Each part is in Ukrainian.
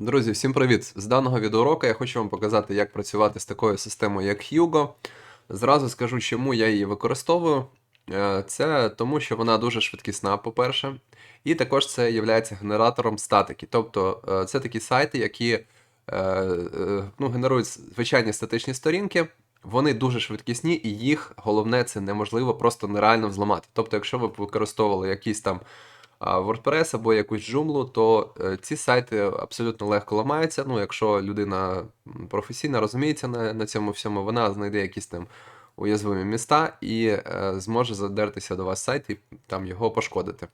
Друзі, всім привіт! З даного відеоуроку я хочу вам показати, як працювати з такою системою, як Hugo. Зразу скажу, чому я її використовую. Е, Це тому, що вона дуже швидкісна, по-перше, і також це є генератором статики. Тобто е, це такі сайти, які е, ну, генерують звичайні статичні сторінки. Вони дуже швидкісні, і їх головне це неможливо просто нереально взламати. Тобто, якщо ви використовували якийсь там WordPress або якусь Joomla, то е, ці сайти абсолютно легко ламаються. Ну, якщо людина професійна розуміється на, на цьому всьому, вона знайде якісь там уязвимі міста і е, зможе задертися до вас сайт і там його пошкодити.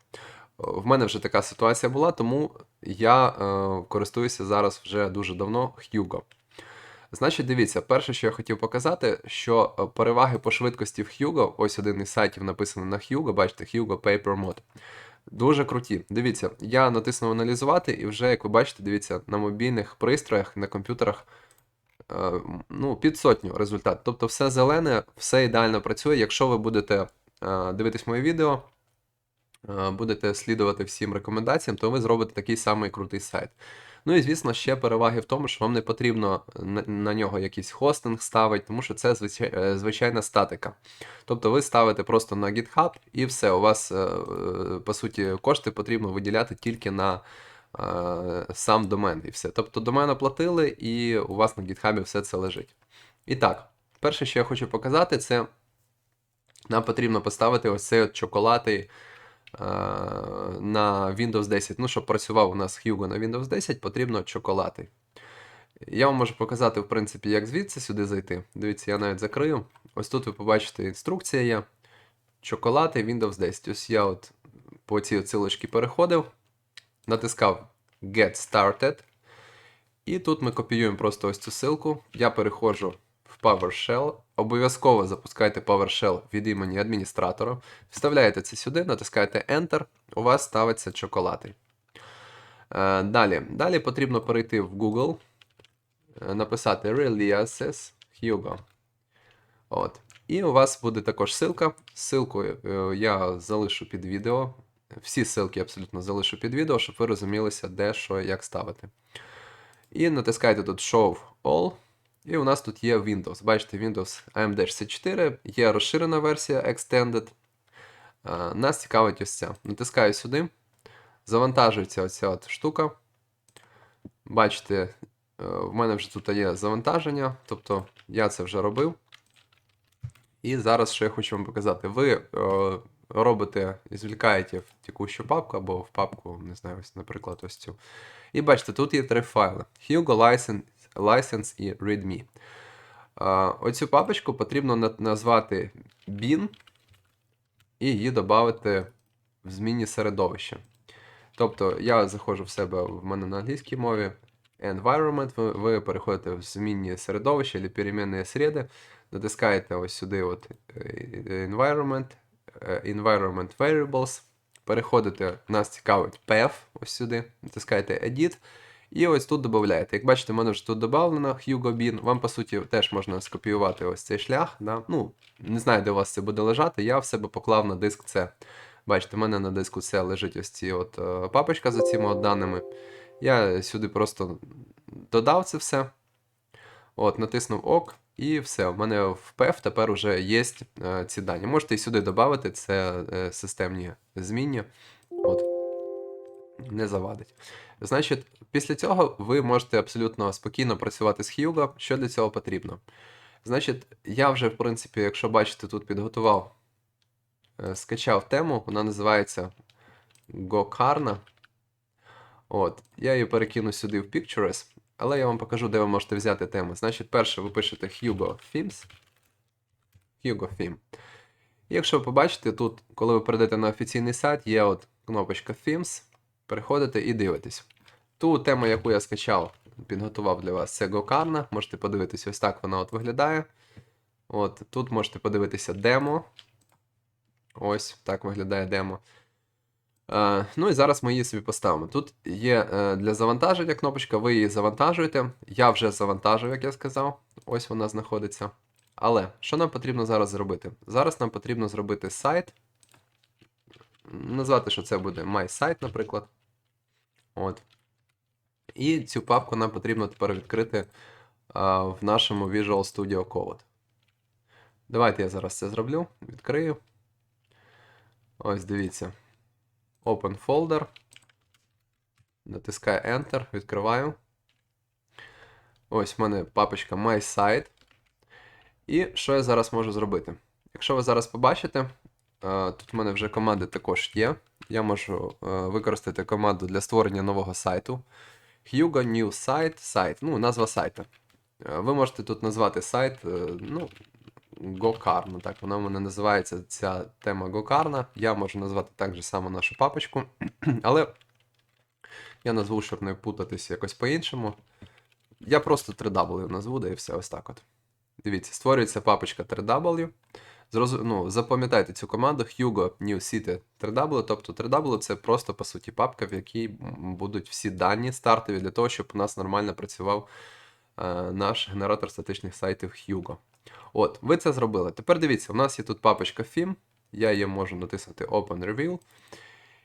В мене вже така ситуація була, тому я е, користуюся зараз вже дуже давно Hugo. Значить, дивіться, перше, що я хотів показати, що е, переваги по швидкості в Hugo, ось один із сайтів написаний на Hugo, бачите, Hugo Paper Mod. Дуже круті. Дивіться, я натиснув аналізувати, і вже, як ви бачите, дивіться, на мобільних пристроях, на комп'ютерах е, ну, під сотню результат. Тобто все зелене, все ідеально працює. Якщо ви будете е, дивитись моє відео, будете слідувати всім рекомендаціям, то ви зробите такий самий крутий сайт. Ну і звісно, ще переваги в тому, що вам не потрібно на, нього якийсь хостинг ставити, тому що це е, звичайна статика. Тобто ви ставите просто на GitHub і все. У вас, е, е, по суті, кошти потрібно виділяти тільки на е, сам домен і все. Тобто домен оплатили, і у вас на GitHub все це лежить. І так, перше, що я хочу показати, це нам потрібно поставити ось цей от чоколатий е, на Windows 10. Ну, щоб працював у нас Hugo на Windows 10, потрібно чоколатий. Я вам можу показати, в принципі, як звідси сюди зайти. Дивіться, я навіть закрию. Ось тут ви побачите інструкція є. Чоколати Windows 10. Ось я от по цій цілочці переходив, натискав Get Started. І тут ми копіюємо просто ось цю ссылку. Я переходжу в PowerShell. Обов'язково запускайте PowerShell від імені адміністратора. Вставляєте це сюди, натискаєте Enter, у вас ставиться чоколати. Е, Далі. Далі потрібно перейти в Google, е, написати Releases Hugo. От. І у вас буде також ссылка. Ссылку е, я залишу під відео. Всі ссылки абсолютно залишу під відео, щоб ви розумілися, де що і як ставити. І натискайте тут Show All. І у нас тут є Windows. Бачите, Windows AMD 64, є розширена версія Extended. Нас цікавить ось ця. Натискаю сюди. Завантажується оця от штука. Бачите, е, в мене вже тут є завантаження, тобто я це вже робив. І зараз що я хочу вам показати. Ви е, робите, звлікаєте в текущу папку або в папку, не знаю, ось, наприклад, ось цю. І бачите, тут є три файли: Hugo License, License і README. Оцю папочку потрібно назвати bin і її додати в змінні середовище. Тобто я заходжу в себе в мене на англійській мові. Environment, ви, ви переходите в змінні середовище або перемінні среди, натискаєте ось сюди от е, Environment, е, Environment Variables, переходите, нас цікавить path, ось сюди, натискаєте Edit, і ось тут додаєте. Як бачите, в мене вже тут додано Hugo Bin. Вам, по суті, теж можна скопіювати ось цей шлях. Да? Ну, не знаю, де у вас це буде лежати. Я в себе поклав на диск C. Бачите, в мене на диску C лежить ось ці от е, папочка за цими от даними. Я сюди просто додав це все. От, натиснув ок, і все. У мене в PEF тепер вже є е, ці дані. Можете і сюди додати, це е, системні змінні. От. Не завадить. Значить, після цього ви можете абсолютно спокійно працювати з Hugo. Що для цього потрібно? Значить, я вже, в принципі, якщо бачите, тут підготував, е, скачав тему, вона називається Gokarna. От, я її перекину сюди в Pictures, але я вам покажу, де ви можете взяти тему. Значить, перше ви пишете Hugo Themes. Hugo Theme. І якщо ви побачите, тут, коли ви перейдете на офіційний сайт, є от кнопочка Themes. Переходите і дивитесь. Ту тему, яку я скачав, підготував для вас, це Gokarna. Можете подивитися, ось так вона от виглядає. От, Тут можете подивитися демо. Ось так виглядає демо. Е, ну і зараз ми її собі поставимо. Тут є е, для завантаження кнопочка, ви її завантажуєте. Я вже завантажив, як я сказав. Ось вона знаходиться. Але що нам потрібно зараз зробити? Зараз нам потрібно зробити сайт. Назвати, що це буде MySite, наприклад. От. І цю папку нам потрібно тепер відкрити а, в нашому Visual Studio Code. Давайте я зараз це зроблю. Відкрию. Ось дивіться. Open folder. Натискаю Enter, відкриваю. Ось в мене папочка My Site. І що я зараз можу зробити? Якщо ви зараз побачите, тут в мене вже команди також є. Я можу е, використати команду для створення нового сайту. Hugo New Site, сайт, ну, назва сайта. Е, Ви можете тут назвати сайт, е, ну, Гокарна, так, вона в мене називається ця тема Гокарна. Я можу назвати так же само нашу папочку. Але я назву, щоб не путатись якось по-іншому. Я просто 3W назву, да і все ось так от. Дивіться, створюється папочка 3W. Зрозу... Ну, запам'ятайте цю команду Hugo New City 3W. Тобто 3W це просто по суті папка, в якій будуть всі дані стартові для того, щоб у нас нормально працював е, наш генератор статичних сайтів Hugo. От, ви це зробили. Тепер дивіться, у нас є тут папочка Theme. Я її можу натиснути Open Reveal.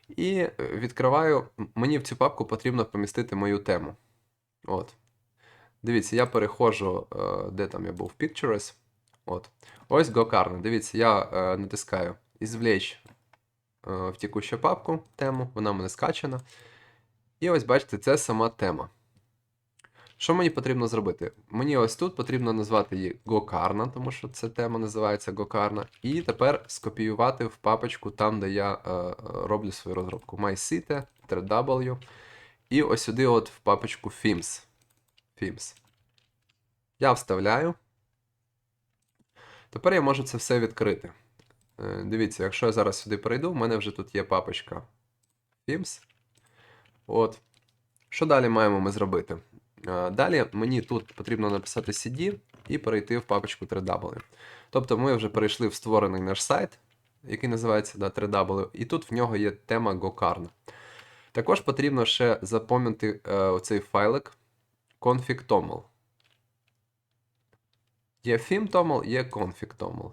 І е, відкриваю. Мені в цю папку потрібно помістити мою тему. От. Дивіться, я переходжу, е, де там я був, Pictures. От. Ось GoCarna. Дивіться, я е, натискаю «Извлечь» е, в текущу папку тему, вона в мене скачана. І ось бачите, це сама тема. Що мені потрібно зробити? Мені ось тут потрібно назвати її GoCarna, тому що ця тема називається GoCarna. І тепер скопіювати в папочку там, де я е, роблю свою розробку. MyCite, 3W. І ось сюди от в папочку Themes. Themes. Я вставляю. Тепер я можу це все відкрити. Е, Дивіться, якщо я зараз сюди перейду, в мене вже тут є папочка Themes. От. Що далі маємо ми зробити? Е, Далі мені тут потрібно написати CD і перейти в папочку 3W. Тобто ми вже перейшли в створений наш сайт, який називається да, 3W, і тут в нього є тема GoCarna. Також потрібно ще запам'ятати е, оцей файлик config.toml. Є theme.toml, є config.toml.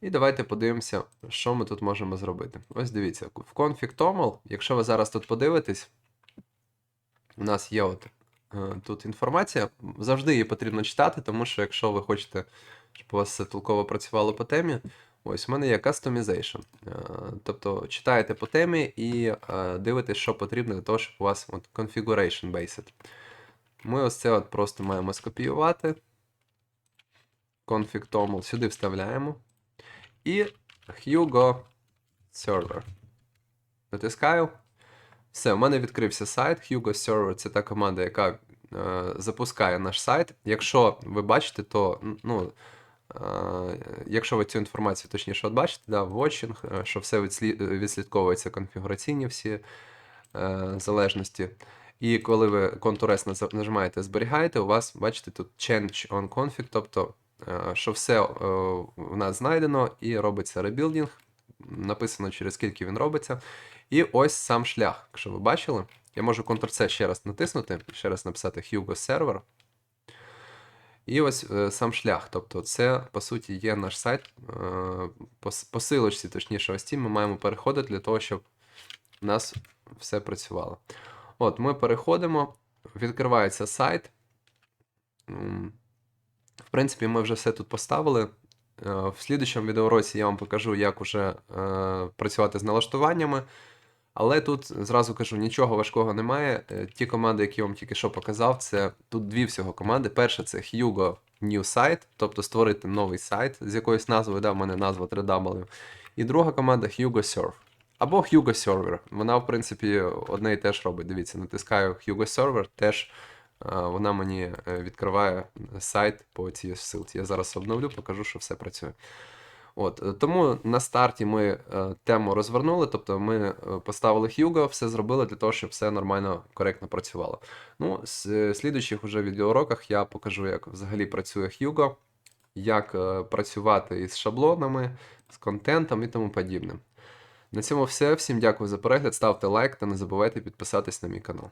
І давайте подивимося, що ми тут можемо зробити. Ось дивіться, в config.toml, якщо ви зараз тут подивитесь, у нас є от е, тут інформація. Завжди її потрібно читати, тому що якщо ви хочете, щоб у вас все толково працювало по темі, ось у мене є customization. Е, Тобто читаєте по темі і е, дивитесь, що потрібно для того, щоб у вас от, configuration based. Ми ось це от просто маємо скопіювати. config.toml сюди вставляємо. І Hugo Server. Натискаю. Все, у мене відкрився сайт. Hugo Server це та команда, яка е, запускає наш сайт. Якщо ви бачите, то ну, е, якщо ви цю інформацію точніше от бачите, да, watching, е, що все відслідковується конфігураційні всі е, залежності. І коли ви Ctrl S наз- нажимаєте зберігаєте, у вас, бачите, тут change on config, тобто, що все е, в нас знайдено і робиться ребілдинг. Написано, через скільки він робиться. І ось сам шлях. Якщо ви бачили, я можу Ctrl-C ще раз натиснути, ще раз написати Hugo Server. І ось е, сам шлях. Тобто, це, по суті, є наш сайт. Е, по, с- точніше, ось ці ми маємо переходити для того, щоб у нас все працювало. От, ми переходимо, відкривається сайт. В принципі, ми вже все тут поставили. Е, В слідчому відеоуроці я вам покажу, як уже е, працювати з налаштуваннями. Але тут зразу кажу, нічого важкого немає. Е, Ті команди, які я вам тільки що показав, це тут дві всього команди. Перша це Hugo New Site, тобто створити новий сайт з якоюсь назвою, да, в мене назва 3W. І друга команда Hugo Serve. Або Hugo Server. Вона, в принципі, одне і те ж робить. Дивіться, натискаю Hugo Server, теж вона мені е, відкриває сайт по цій ссылці. Я зараз обновлю, покажу, що все працює. От, е, тому на старті ми е, тему розвернули, тобто ми поставили Hugo, все зробили для того, щоб все нормально, коректно працювало. Ну, з слідуючих уже відеоуроках я покажу, як взагалі працює Hugo, як працювати із шаблонами, з контентом і тому подібним. На цьому все. Всім дякую за перегляд, ставте лайк та не забувайте підписатись на мій канал.